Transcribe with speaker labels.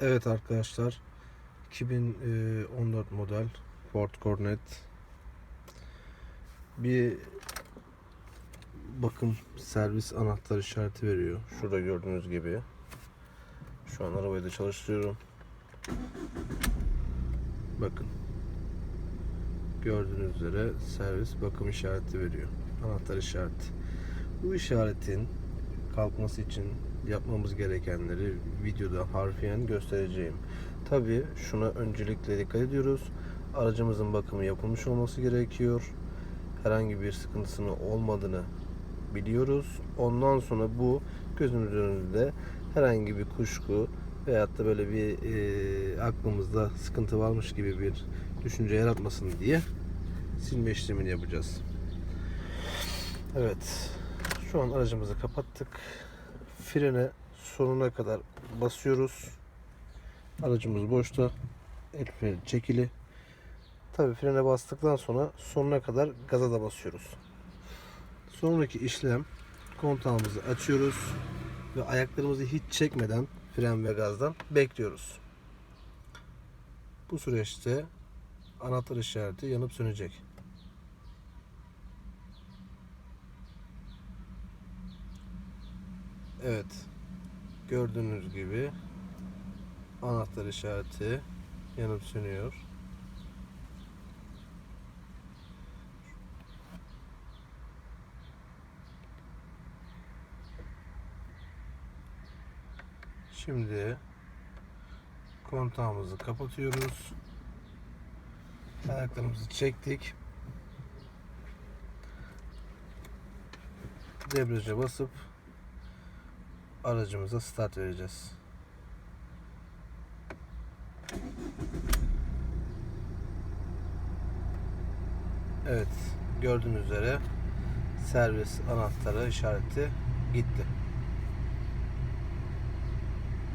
Speaker 1: Evet arkadaşlar 2014 model Ford Cornet bir bakım servis anahtar işareti veriyor. Şurada gördüğünüz gibi. Şu an arabayı da çalıştırıyorum. Bakın. Gördüğünüz üzere servis bakım işareti veriyor. Anahtar işareti. Bu işaretin kalkması için yapmamız gerekenleri videoda harfiyen göstereceğim. Tabi şuna öncelikle dikkat ediyoruz. Aracımızın bakımı yapılmış olması gerekiyor. Herhangi bir sıkıntısının olmadığını biliyoruz. Ondan sonra bu gözümüzün önünde herhangi bir kuşku veyahut da böyle bir e, aklımızda sıkıntı varmış gibi bir düşünce yaratmasın diye silme işlemini yapacağız. Evet. Şu an aracımızı kapattık. Frene sonuna kadar basıyoruz. Aracımız boşta. El freni çekili. Tabii frene bastıktan sonra sonuna kadar gaza da basıyoruz. Sonraki işlem kontağımızı açıyoruz ve ayaklarımızı hiç çekmeden fren ve gazdan bekliyoruz. Bu süreçte anahtar işareti yanıp sönecek. Evet. Gördüğünüz gibi anahtar işareti yanıp sönüyor. Şimdi kontağımızı kapatıyoruz. Ayaklarımızı çektik. Debriyaja basıp aracımıza start vereceğiz. Evet, gördüğünüz üzere servis anahtarı işareti gitti.